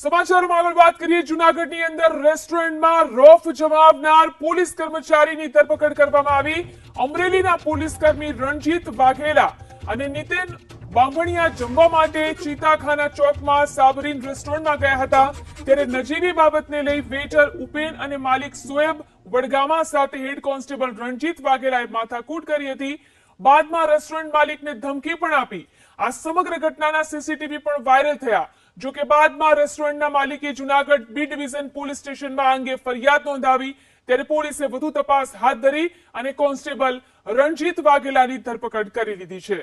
સમાચારોમાં આગળ વાત કરીએ, જુનાગઢની અંદર રેસ્ટોરન્ટમાં રોફ જમાવનાર પોલીસ કર્મચારીની ધરપકડ કરવામાં આવી. અમરેલીના પોલીસ કર્મી રણજીત વાઘેલા અને નીતિન બાંભણિયા જમવા માટે ચીતાખાના ચોકમાં સાબરીન રેસ્ટોરન્ટમાં ગયા હતા. ત્યારે નજીવી બાબતને લઈ વેટર, ઉપેન અને માલિક સોએબ વડગામા સાથે હેડ કોન્સ્ટેબલ રણજીત વાઘેલાએ માથાકૂટ કરી હતી. બાદમાં રેસ્ટોરન્ટ માલિકને ધમકી પણ આપી. આ સમગ્ર ઘટનાના સીસીટીવી પણ વાયરલ થયા. જો કે બાદમાં રેસ્ટોરન્ટના માલિકે જુનાગઢ બી ડિવિઝન પોલીસ સ્ટેશનમાં અંગે ફરિયાદ નોંધાવી, ત્યારે પોલીસે વધુ તપાસ હાથ ધરી અને કોન્સ્ટેબલ રણજીત વાઘેલાની ધરપકડ કરી લીધી છે.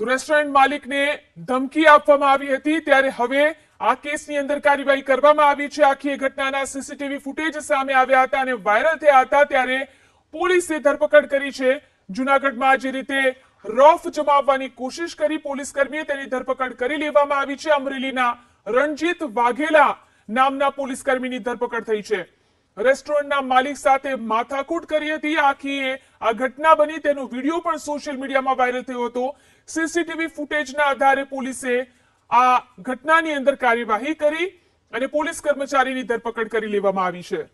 તો રેસ્ટોરન્ટ માલિકને ધમકી આપવામાં આવી હતી, ત્યારે હવે આ કેસની અંદર કાર્યવાહી કરવામાં આવી છે. આખી ઘટનાના સીસીટીવી ફૂટેજ સામે આવ્યા હતા અને વાયરલ થયા હતા, ત્યારે પોલીસે ધરપકડ કરી છે. જુનાગઢમાં જે રીતે રોફ જમાવવાની કોશિશ કરી પોલીસ કર્મીએ તેની ધરપકડ કરી લેવામાં આવી છે. અમરેલીના રણજીત વાઘેલા નામના પોલીસ કર્મીની ધરપકડ થઈ છે. રેસ્ટોરન્ટના માલિક સાથે માથાકૂટ કરી હતી. આખી આ ઘટના બની. તેનો વીડિયો પણ સોશિયલ મીડિયામાં વાયરલ થયો હતો. સીસીટીવી ફૂટેજના આધારે પોલીસે આ ઘટનાની અંદર કાર્યવાહી કરી અને પોલીસ કર્મચારીની ધરપકડ કરી લેવામાં આવી છે.